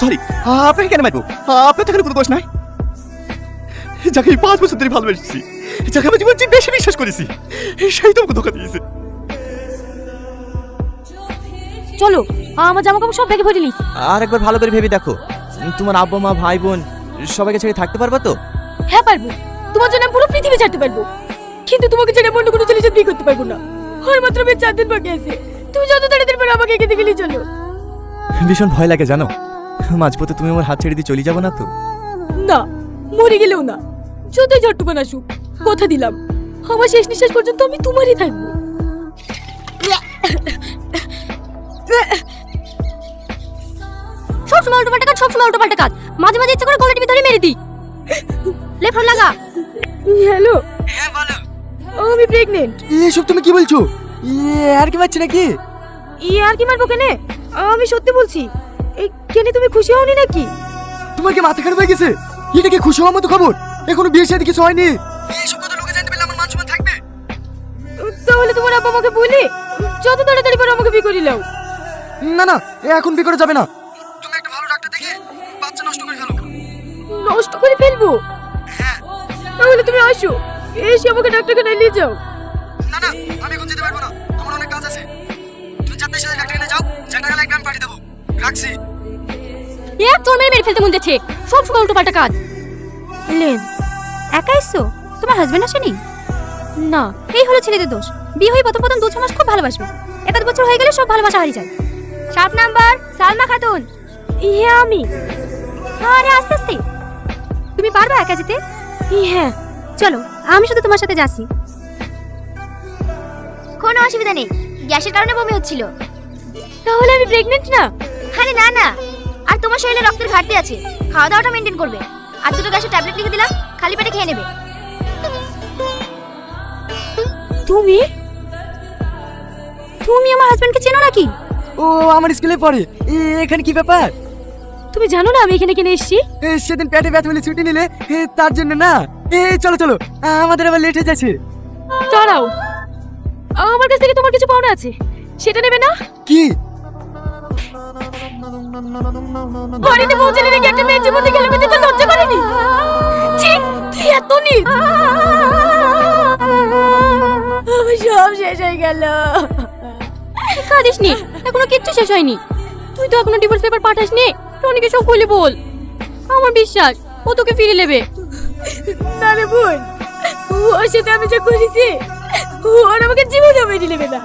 Sorry আপনাকে কেন মারবো আপনার তো এখানে কোনো দোষ নাই। যাকে আমি পাঁচ বছর ধরে ভালোবেসেছি যাকে আমি জীবন চেয়ে বেশি বিশ্বাস করেছি সেই তোমাকে ধোকা দিয়েছে। চলো আমার জামা কাপড় সব ব্যাগে ভরে নিস আর একবার ভালো করে ভেবে দেখো। তোমার আব্বা মা ভাই বোন সবাইকে ছেড়ে থাকতে পারবা তো? হ্যাঁ পারব। তোমার জন্য পুরো পৃথিবী ছাড়তে পারব। কিন্তু তোমাকে ছেড়ে অন্য কোনো ছেলে বিয়ে করতে পারব না। আর মাত্র বেশ চার দিন বাকি আছে। তুমি যত তাড়াতাড়ি পারো আমাকে এগিয়ে গেলেই চলো। ভীষণ ভয় লাগে জানো? মাঝপথে তুমি আমার হাত ছেড়ে দিয়ে চলে যাব না তো? না মরে গেলেও না। যতই ঝট্টুকান আসুক কথা দিলাম। আমার শেষ নিঃশ্বাস পর্যন্ত আমি তোমারই থাকব। সব সময় উল্টো পাল্টা কাজ সব সময় উল্টো পাল্টা কাজ। মাঝে মাঝে ইচ্ছা করে গলা টিপে ধরে মেরে দিই। লেফট লাগা। হ্যালো? আমি প্রেগনেন্ট এসব তুমি কি বলছো? ইয়ে আর কি পাচ্ছি নাকি? ই আর কি মারবো কেনে? আমি সত্যি বলছি কেনে তুমি খুশি হওনি নাকি? তোমার কি মাথা খারাপ হয়ে গেছে? এটা কি খুশি হওয়ার মতো খবর? এখনও বিয়ে শাদী কিছু হয়নি। এইসব কথা লোকে জানতে পারলে আমার মান সম্মান থাকবে। তাহলে তোমার আব্বা আমাকে বলে যত তাড়াতাড়ি পারো আমাকে বিয়ে করে নাও। না না এ এখন বিয়ে করা যাবে না। তুমি একটা ভালো ডাক্তার দেখে বাচ্চা নষ্ট করে ফেলো। নষ্ট করে ফেলব? তাহলে তুমি আসো এসে আমাকে ডাক্তারখানায় নিয়ে যাও। না না আমি এখন যেতে পারব না। আমার অনেক কাজ আছে। তুমি চারটের সাথে ডাক্তারখানে যাও যা টাকা লাগবে আমি পাঠিয়ে দেবো। রাখছি। এক চোর মেরে মেরে ফেলতে মন যাচ্ছে। সব সময় উল্টো পাল্টা কাজ। লেন একা এসছো? তোমার হাজবেন্ড আসেনি? না এই হলো ছেলেদের দোষ। বিয়ে হয়ে প্রথম প্রথম দু ছ মাস খুব ভালোবাসবে। এক আধ বছর হয়ে গেলে সব ভালোবাসা হারিয়ে যায়। সাত নাম্বার সালমা খাতুন। ইয়ে আমি। আরে আস্তে আস্তে। তুমি পারবে একা যেতে? হ্যাঁ চলো আমি শুধু তোমার সাথে যাচ্ছি। কোনো অসুবিধা নেই। গ্যাসের কারণে বমি হচ্ছিল। তাহলে আমি প্রেগনেন্ট না? আরে না তোমার শরীরে রক্তের ঘাটতি আছে। খাওয়া দাওয়াটা মেনটেন করবে। আর দুটো গ্যাসের ট্যাবলেট লিখে দিলাম খালি পেটে খেয়ে নেবে। তুমি? তুমি আমার হাজবেন্ডকে চেনো নাকি? ও আমার স্কুলে পড়ে। এ, এখানে কি ব্যাপার? তুমি জানো না আমি এখানে কেন এসেছি? সেদিন পেটে ব্যথা বলে ছুটি নিলে এ, তার জন্য না। এ চলো চলো। আমাদের আবার লেট হয়ে যাচ্ছে। দাঁড়াও। আমার কাছ থেকে তোমার কিছু পাওনা আছে। সেটা নেবে না? কি? বাড়িতে পৌঁছালে নাকি একটা মেয়ের জীবন থেকে লজ্জা করেনি? ছি তুই এত নিত আমার সব শেষ হয়ে গেল। কাঁদিস নি এখনও কিচ্ছু শেষ হয়নি। তুই তো এখনও ডিভোর্স পেপার পাঠাসনি টনিকে সব খুলে বল। আমার বিশ্বাস ও তোকে ফিরে নেবে। না রে বোন ওর সাথে আমি যা করেছি ওর আমাকে জীবনে মেনে নেবে না।